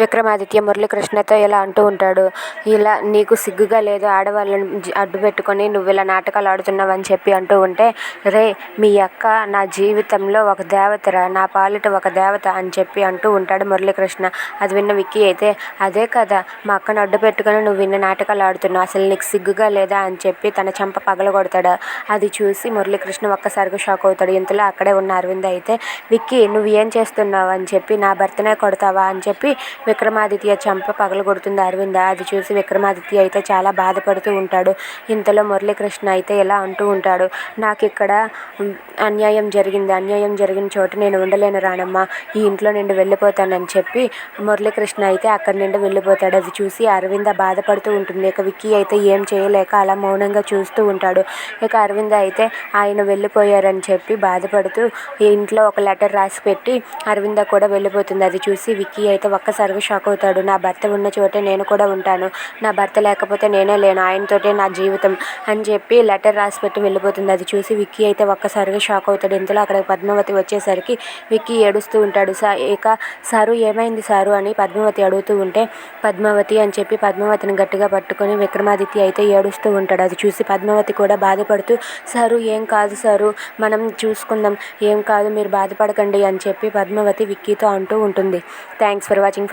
విక్రమాదిత్య మురళీకృష్ణతో ఇలా అంటూ ఉంటాడు ఇలా నీకు సిగ్గుగా లేదు ఆడవాళ్ళని అడ్డు పెట్టుకొని నువ్వు ఇలా నాటకాలు ఆడుతున్నావు అని చెప్పి అంటూ ఉంటే రే మీ అక్క నా జీవితంలో ఒక దేవతరా నా పాలిట ఒక దేవత అని చెప్పి అంటూ ఉంటాడు మురళీకృష్ణ. అది విన్న విక్కీ అయితే అదే కదా మా అక్కను అడ్డు పెట్టుకొని నువ్వు విన్న నాటకాలు ఆడుతున్నావు అసలు నీకు సిగ్గుగా లేదా అని చెప్పి తన చెంప పగలగొడతాడు. అది చూసి మురళీకృష్ణ ఒక్కసారిగా షాక్ అవుతాడు. ఇంతలో అక్కడే ఉన్న అరవింద్ అయితే విక్కీ నువ్వు ఏం చేస్తున్నావు అని చెప్పి నా భర్తనే కొడతావా అని చెప్పి విక్రమాదిత్య చెంప పగలగొడుతుంది అరవింద. అది చూసి విక్రమాదిత్య అయితే చాలా బాధపడుతూ ఉంటాడు. ఇంతలో మురళీకృష్ణ అయితే ఇలా అంటూ ఉంటాడు. నాకు ఇక్కడ అన్యాయం జరిగింది. అన్యాయం జరిగిన చోట నేను ఉండలేను రానమ్మ ఈ ఇంట్లో నుండి వెళ్ళిపోతానని చెప్పి మురళీకృష్ణ అయితే అక్కడి నుండి వెళ్ళిపోతాడు. అది చూసి అరవింద బాధపడుతూ ఉంటుంది. ఇక విక్కీ అయితే ఏం చేయలేక అలా మౌనంగా చూస్తూ ఉంటాడు. ఇక అరవింద అయితే ఆయన వెళ్ళిపోయారని చెప్పి బాధపడుతూ ఇంట్లో ఒక లెటర్ రాసి పెట్టి అరవింద కూడా వెళ్ళిపోతుంది. అది చూసి విక్కీ అయితే ఒక్కసారిగా షాక్ అవుతాడు. నా భర్త ఉన్న చోటే నేను కూడా ఉంటాను. నా భర్త లేకపోతే నేనే లేను. ఆయనతోటే నా జీవితం అని చెప్పి లెటర్ రాసి పెట్టి వెళ్ళిపోతుంది. అది చూసి విక్కీ అయితే ఒక్కసారిగా షాక్ అవుతాడు. ఇంతలో అక్కడ పద్మావతి వచ్చేసరికి విక్కీ ఏడుస్తూ ఉంటాడు. సా ఇక సారు ఏమైంది సారు? అని పద్మావతి అడుగుతూ ఉంటే పద్మావతి అని చెప్పి పద్మావతిని గట్టిగా పట్టుకొని విక్రమాదిత్య అయితే ఏడుస్తూ ఉంటాడు. అది చూసి పద్మావతి కూడా బాధపడుతూ సారు ఏం కాదు సారు. మనం చూసుకుందాం. ఏం కాదు మీరు బాధపడకండి అని చెప్పి పద్మావతి విక్కీతో అంటూ ఉంటుంది. Thanks for watching